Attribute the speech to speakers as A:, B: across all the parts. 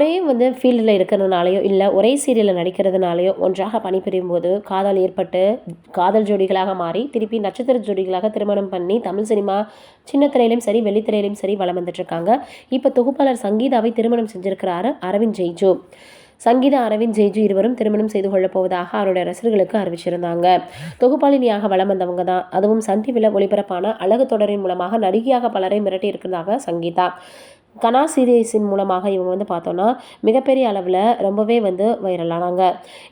A: ஒரே வந்து ஃபீல்டில் இருக்கிறதுனாலையோ இல்லை ஒரே சீரியலில் நடிக்கிறதுனாலையோ ஒன்றாக பணிபுரியும் போது காதல் ஏற்பட்டு காதல் ஜோடிகளாக மாறி திருப்பி நட்சத்திர ஜோடிகளாக திருமணம் பண்ணி தமிழ் சினிமா சின்ன திரையிலையும் சரி வெள்ளித்திரையிலையும் சரி வளம் வந்துட்டு இருக்காங்க இப்போ தொகுப்பாளர் சங்கீதாவை திருமணம் செஞ்சிருக்கிறாரு அரவிந்த் ஜெய்ஜு சங்கீதா அரவிந்த் ஜெய்ஜு இருவரும் திருமணம் செய்து கொள்ளப் போவதாக அவருடைய ரசிகர்களுக்கு அறிவிச்சிருந்தாங்க. தொகுப்பாளினியாக வலம் வந்தவங்க தான். அதுவும் சன் டிவியில் ஒளிபரப்பான அழகு தொடரின் மூலமாக நடிகையாக பலரை மிரட்டி இருக்கிறதாக சங்கீதா. கனா சீரீஸின் மூலமாக இவங்க வந்து பார்த்தோன்னா மிகப்பெரிய அளவில் ரொம்பவே வந்து வைரலானாங்க.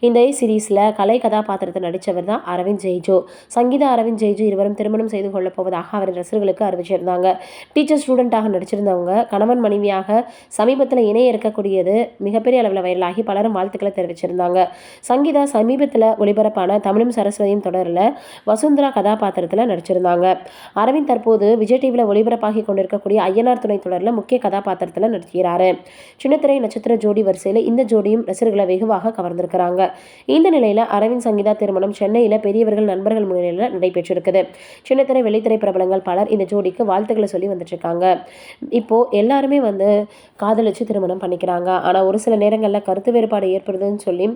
A: இந்த சீரீஸில் கலை கதாபாத்திரத்தை நடித்தவர் தான் அரவிந்த் ஜெய்ஜோ சங்கீதா அரவிந்த் ஜெய்ஜு இருவரும் திருமணம் செய்து கொள்ளப் போவதாக அவரின் ரசிகர்களுக்கு அறிவிச்சிருந்தாங்க. டீச்சர் ஸ்டூடெண்ட்டாக நடிச்சிருந்தவங்க கணவன் மனைவியாக சமீபத்தில் இணைய இருக்கக்கூடியது மிகப்பெரிய அளவில் வைரலாகி பலரும் வாழ்த்துக்களை தெரிவிச்சிருந்தாங்க. சங்கீதா சமீபத்தில் ஒளிபரப்பான தமிழும் சரஸ்வதியும் தொடரில் வசுந்தரா கதாபாத்திரத்தில் நடிச்சிருந்தாங்க. அரவிந்த் தற்போது விஜய் டிவியில் ஒளிபரப்பாகி கொண்டிருக்கக்கூடிய ஐயனார் துணை தொடரில் முக்கிய கதாபாத்திரத்தில் நடிக்கிறாரு சின்னத்திரை நட்சத்திர ஜோடி வரிசையில் இந்த ஜோடியும் ரசிகர்களை வெகுவாக கவர்ந்திருக்கிறாங்க. இந்த நிலையில் அரவிந்த் சங்கீதா திருமணம் சென்னையில் பெரியவர்கள் நண்பர்கள் முன்னிலையில் நடைபெற்றிருக்குது. சின்னத்திரை வெளித்திரை பிரபலங்கள் பலர் இந்த ஜோடிக்கு வாழ்த்துக்களை சொல்லி வந்துட்டுருக்காங்க. இப்போது இப்போ எல்லாருமே வந்து காதலிச்சு திருமணம் பண்ணிக்கிறாங்க. ஆனால் ஒரு சில நேரங்களில் கருத்து வேறுபாடு ஏற்படுதுன்னு சொல்லி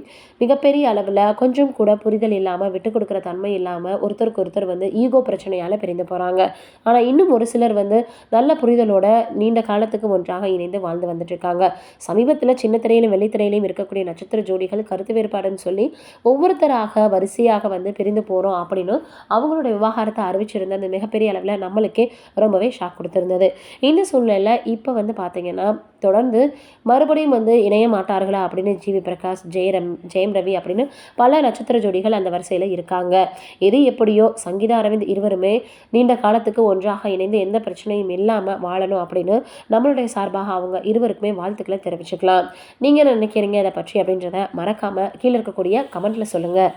A: மிகப்பெரிய அளவில் கொஞ்சம் கூட புரிதல் இல்லாமல் விட்டு கொடுக்குற தன்மை இல்லாமல் ஒருத்தருக்கு ஒருத்தர் வந்து ஈகோ பிரச்சனையால் பிரிந்து போகிறாங்க ஆனால் இன்னும் ஒரு சிலர் வந்து நல்ல புரிதலோட நீண்ட காலத்துக்கு காலத்துக்கு ஒன்றாக இணைந்து வாழ்ந்து வந்துட்டு இருக்காங்க சமீபத்தில் சின்ன திரையிலும் வெள்ளித்திரையிலும் இருக்கக்கூடிய நட்சத்திர ஜோடிகள் கருத்து வேறுபாடுன்னு சொல்லி ஒவ்வொருத்தராக வரிசையாக வந்து பிரிந்து போகிறோம் அப்படின்னு அவங்களோட விவகாரத்தை அறிவிச்சிருந்த அந்த மிகப்பெரிய அளவில் நம்மளுக்கே ரொம்பவே ஷாக் கொடுத்துருந்தது. இந்த சூழ்நிலையில் இப்போ வந்து பார்த்தீங்கன்னா தொடர்ந்து மறுபடியும் வந்து இணைய மாட்டார்களா அப்படின்னு ஜிவி பிரகாஷ் ஜெயரம் ஜெயம் ரவி அப்படின்னு பல நட்சத்திர ஜோடிகள் அந்த வரிசையில் இருக்காங்க. எது எப்படியோ சங்கீதா அரவிந்த் இருவருமே நீண்ட காலத்துக்கு ஒன்றாக இணைந்து எந்த பிரச்சனையும் இல்லாமல் வாழணும் அப்படின்னு நம்மளுடைய சார்பாக அவங்க இருவருக்குமே வாழ்த்துக்களை தெரிவிச்சுக்கலாம். நீங்கள் நினைக்கிறீங்க? அதை பற்றி அப்படின்றத மறக்காமல் கீழே இருக்கக்கூடிய கமெண்ட்டில் சொல்லுங்கள்